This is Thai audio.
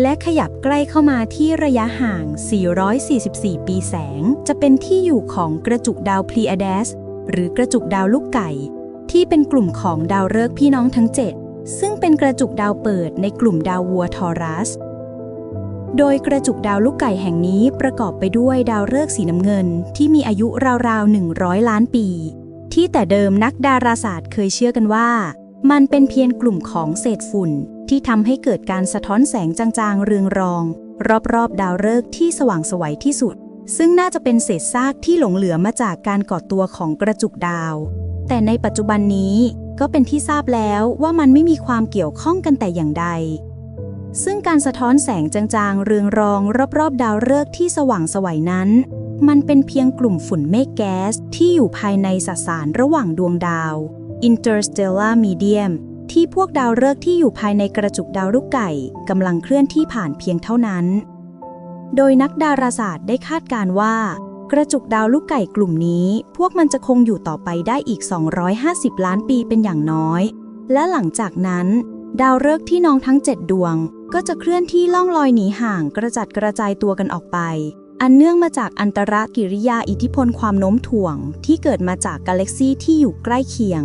และขยับใกล้เข้ามาที่ระยะห่าง 444 ปีแสง จะเป็นที่อยู่ของกระจุกดาวพลีอ d ดสหรือกระจุกดาวลูกไก่ ที่เป็นกลุ่มของดาวฤกษ์พี่น้องทั้ง 7 ซึ่งเป็นกระจุกดาวเปิดในกลุ่มดาววัวทอรัส โดยกระจุกดาวลูกไก่แห่งนี้ประกอบไปด้วยดาวฤกษ์สีน้ำเงิน ที่มีอายุราวๆ 100 ล้านปี ที่แต่เดิมนักดาราศาสตร์เคยเชื่อกันว่า มันเป็นเพียงกลุ่มของเศษฝุ่นที่ทำให้เกิดการสะท้อนแสงจางๆ เรืองรอง รอบๆ ดาวฤกษ์ที่สว่างสวัยที่สุด ซึ่งน่าจะเป็นเศษซากที่หลงเหลือมาจากการก่อตัวของกระจุกดาว แต่ในปัจจุบันนี้ก็เป็นที่ทราบแล้วว่ามันไม่มีความเกี่ยวข้องกันแต่อย่างใด ซึ่งการสะท้อนแสงจางๆ เรืองรอง รอบๆ ดาวฤกษ์ที่สว่างสวัยนั้น มันเป็นเพียงกลุ่มฝุ่นเมฆแก๊สที่อยู่ภายในสสารระหว่างดวงดาว interstellar medium ที่พวกดาวฤกษ์ที่อยู่ภายในกระจุกดาวลูกไก่กำลังเคลื่อนที่ผ่านเพียงเท่านั้น โดยนักดาราศาสตร์ได้คาดการณ์ว่า กระจุกดาวลูกไก่กลุ่มนี้ พวกมันจะคงอยู่ต่อไปได้อีก 250 ล้านปีเป็นอย่างน้อย และหลังจากนั้น ดาวฤกษ์ที่น้องทั้ง 7 ดวง ก็จะเคลื่อนที่ล่องลอยหนีห่างกระจัดกระจายตัวกันออกไปอันเนื่องมาจากอันตรกิริยาอิทธิพลความโน้มถ่วงที่เกิดมาจากกาแล็กซีที่อยู่ใกล้เคียง